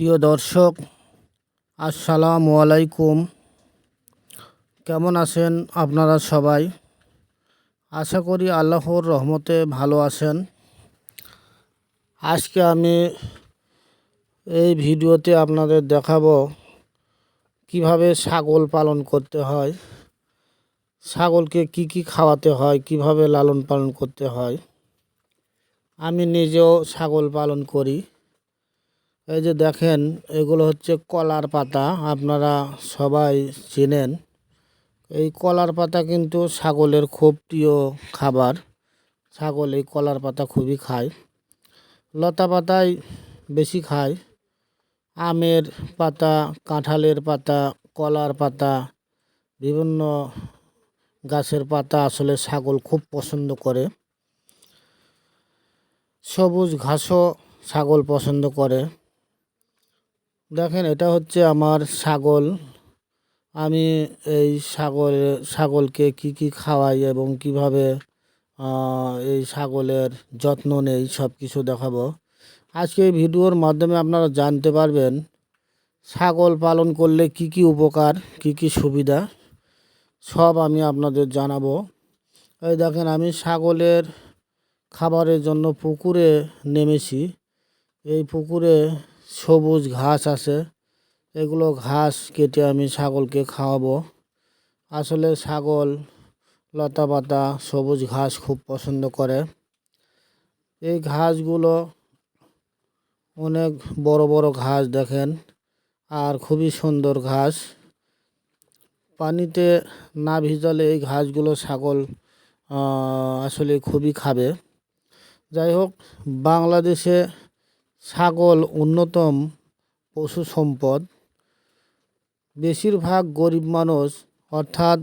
প্রিয় দর্শক, আসসালামু আলাইকুম। কেমন আছেন আপনারা সবাই? আশা করি আল্লাহর রহমতে ভালো আছেন। আজকে আমি এই ভিডিওতে আপনাদের দেখাবো কীভাবে ছাগল পালন করতে হয়, ছাগলকে কি কি খাওয়াতে হয়, কীভাবে লালন পালন করতে হয়। আমি নিজেও ছাগল পালন করি। এই যে দেখেন, এগুলো হচ্ছে কলার পাতা, আপনারা সবাই চেনেন। এই কলার পাতা কিন্তু ছাগলের খুব প্রিয় খাবার। ছাগল এই কলার পাতা খুবই খায়। লতা পাতাই বেশি খায়। আমের পাতা, কাঁঠালের পাতা, কলার পাতা, বিভিন্ন গাছের পাতা আসলে ছাগল খুব পছন্দ করে। সবুজ ঘাসও ছাগল পছন্দ করে। দেখেন, এটা হচ্ছে আমার ছাগল। আমি এই ছাগল, ছাগলকে কি কি খাওয়াই এবং কীভাবে এই ছাগলের যত্ন নেই সব কিছু দেখাবো। আজকে এই ভিডিওর মাধ্যমে আপনারা জানতে পারবেন, ছাগল পালন করলে কি কি উপকার, কি কি সুবিধা, সব আমি আপনাদের জানাব। এই দেখেন, আমি ছাগলের খাবারের জন্য পুকুরে নেমেছি। এই পুকুরে সবুজ ঘাস আছে। এগুলো ঘাস কেটে আমি ছাগলকে খাওয়াবো। আসলে ছাগল লতা পাতা সবুজ ঘাস খুব পছন্দ করে। এই ঘাসগুলো অনেক বড় বড় ঘাস দেখেন, আর খুবই সুন্দর ঘাস। পানিতে না ভিজালে এই ঘাসগুলো ছাগল আসলে খুবই খাবে। যাই হোক, বাংলাদেশে ছাগল অন্যতম পশু সম্পদ। বেশিরভাগ গরিব মানুষ অর্থাৎ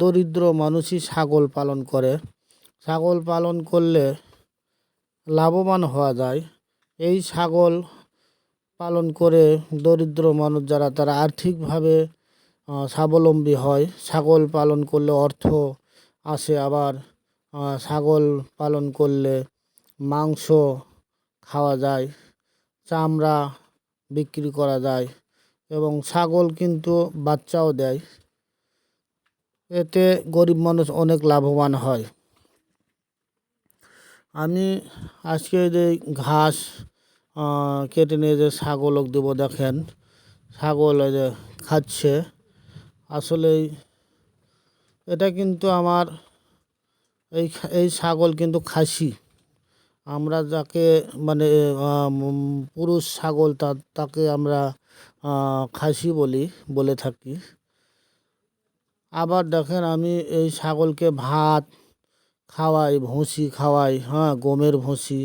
দরিদ্র মানুষই ছাগল পালন করে। ছাগল পালন করলে লাভবান হওয়া যায়। এই ছাগল পালন করে দরিদ্র মানুষ যারা, তারা আর্থিকভাবে স্বাবলম্বী হয়। ছাগল পালন করলে অর্থ আসে, আবার ছাগল পালন করলে মাংস খাওয়া যায়, চামড়া বিক্রি করা যায় এবং ছাগল কিন্তু বাচ্চাও দেয়। এতে গরিব মানুষ অনেক লাভবান হয়। আমি আজকে যে ঘাস কেটে নিয়ে যে ছাগলক দেবো দেখেন, ছাগল যে খাচ্ছে, আসলে এটা কিন্তু আমার, এই এই ছাগল কিন্তু খাসি। আমরা যাকে মানে পুরুষ ছাগল তাকে আমরা খাসি বলি, বলে থাকি। আবার দেখেন আমি এই ছাগলকে ভাত খাওয়াই, ভুসি খাওয়াই হ্যাঁ গমের ভুসি,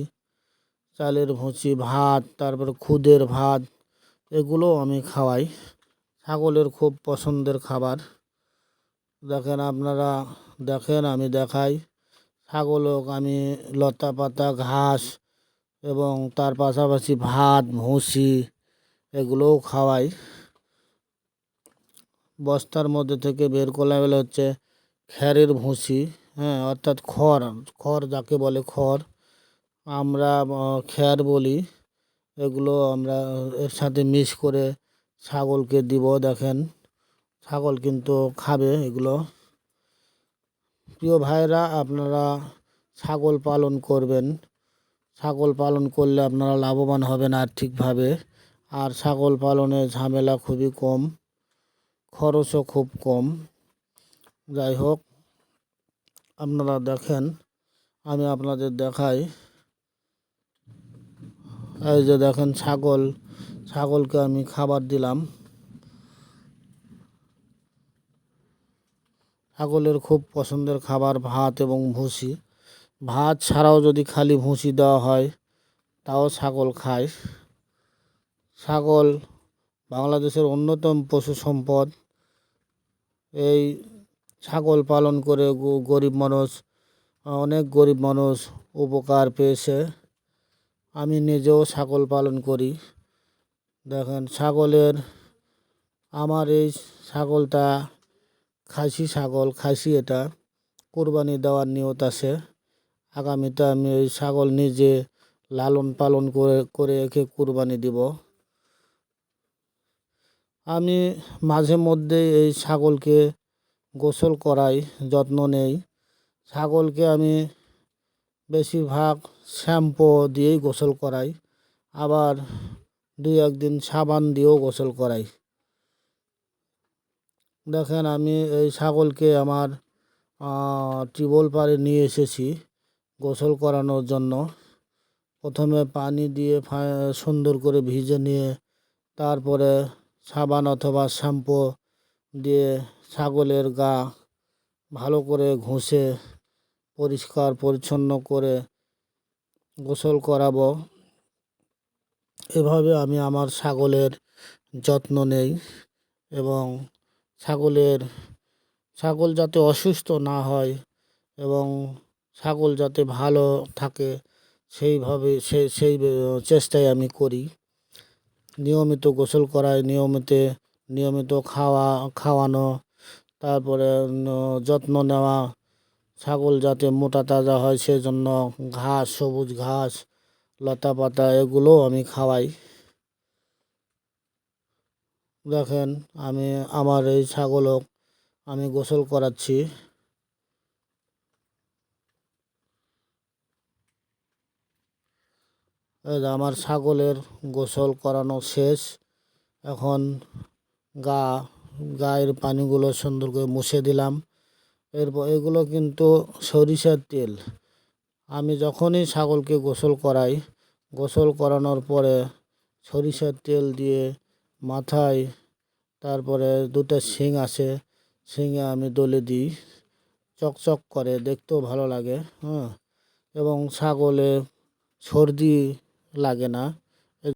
চালের ভুসি, ভাত, তারপরে খুদের ভাত, এগুলো আমি খাওয়াই। ছাগলের খুব পছন্দের খাবার। দেখেন আপনারা, দেখেন আমি দেখাই। ছাগলক আমি লতা পাতা, ঘাস এবং তার পাশাপাশি ভাত, ভুসি এগুলোও খাওয়াই। বস্তার মধ্যে থেকে বের করলাম এগুলো হচ্ছে খ্যারের ভুসি হ্যাঁ অর্থাৎ খড় খড় যাকে বলে খড়। আমরা খ্যার বলি, এগুলো আমরা এর সাথে মিক্স করে ছাগলকে দিব। দেখেন, ছাগল কিন্তু খাবে এগুলো। প্রিয় ভাইরা আপনারা ছাগল পালন করবেন। ছাগল পালন করলে আপনারা লাভবান হবেন আর্থিকভাবে। আর ছাগল পালনে ঝামেলা খুবই কম, খরচও খুব কম। যাই হোক, আপনারা দেখেন, আমি আপনাদের দেখাই। এই যে দেখেন ছাগল, ছাগলকে আমি খাবার দিলাম। ছাগলের খুব পছন্দের খাবার ভাত এবং ভুসি। ভাত ছাড়াও যদি খালি ভুসি দেওয়া হয়, তাও ছাগল খায়। ছাগল বাংলাদেশের অন্যতম পশু সম্পদ। এই ছাগল পালন করে গরিব মানুষ, অনেক গরিব মানুষ উপকার পেয়েছে। আমি নিজেও ছাগল পালন করি। দেখেন, ছাগলের, আমার এই ছাগলটা খাসি ছাগল, খাসি এটা কোরবানি দেওয়ার নিয়ত আছে। আগামীতে আমি ওই ছাগল নিজে লালন পালন করে করে একে কোরবানি দিব। আমি মাঝে মধ্যে এই ছাগলকে গোসল করাই, যত্ন নেই। ছাগলকে আমি বেশিরভাগ শ্যাম্পু দিয়েই গোসল করাই। আবার দুই একদিন সাবান দিয়েও গোসল করাই। দেখেন আমি এই ছাগলকে আমার টিউবওয়েল পাড়ে নিয়ে এসেছি গোসল করানোর জন্য। প্রথমে পানি দিয়ে সুন্দর করে ভিজে নিয়ে তারপরে সাবান অথবা শ্যাম্পু দিয়ে ছাগলের গা ভালো করে ঘষে পরিষ্কার পরিচ্ছন্ন করে গোসল করাবো। এভাবে আমি আমার ছাগলের যত্ন নেই এবং ছাগলের, ছাগল যাতে অসুস্থ না হয় এবং ছাগল যাতে ভালো থাকে, সেইভাবে, সে, সেই চেষ্টাই আমি করি। নিয়মিত গোসল করাই, নিয়মিত নিয়মিত খাওয়া, খাওয়ানো, তারপরে যত্ন নেওয়া, ছাগল যাতে মোটা তাজা হয়, সেজন্য ঘাস, সবুজ ঘাস লতা পাতা এগুলোও আমি খাওয়াই। দেখেন আমি আমার এই ছাগলক আমি গোসল করাচ্ছি। আমার ছাগলের গোসল করানো শেষ। এখন গা, গায়ের পানিগুলো সুন্দর করে মুছে দিলাম। এরপর এগুলো কিন্তু সরিষার তেল। আমি যখনই ছাগলকে গোসল করাই, গোসল করানোর পরে সরিষার তেল দিয়ে মাথায়, তারপরে দুটো শিং আছে। শিঙে আমি দলে দিই। চকচক করে, দেখতেও ভালো লাগে হ্যাঁ এবং ছাগলে সর্দি লাগে না।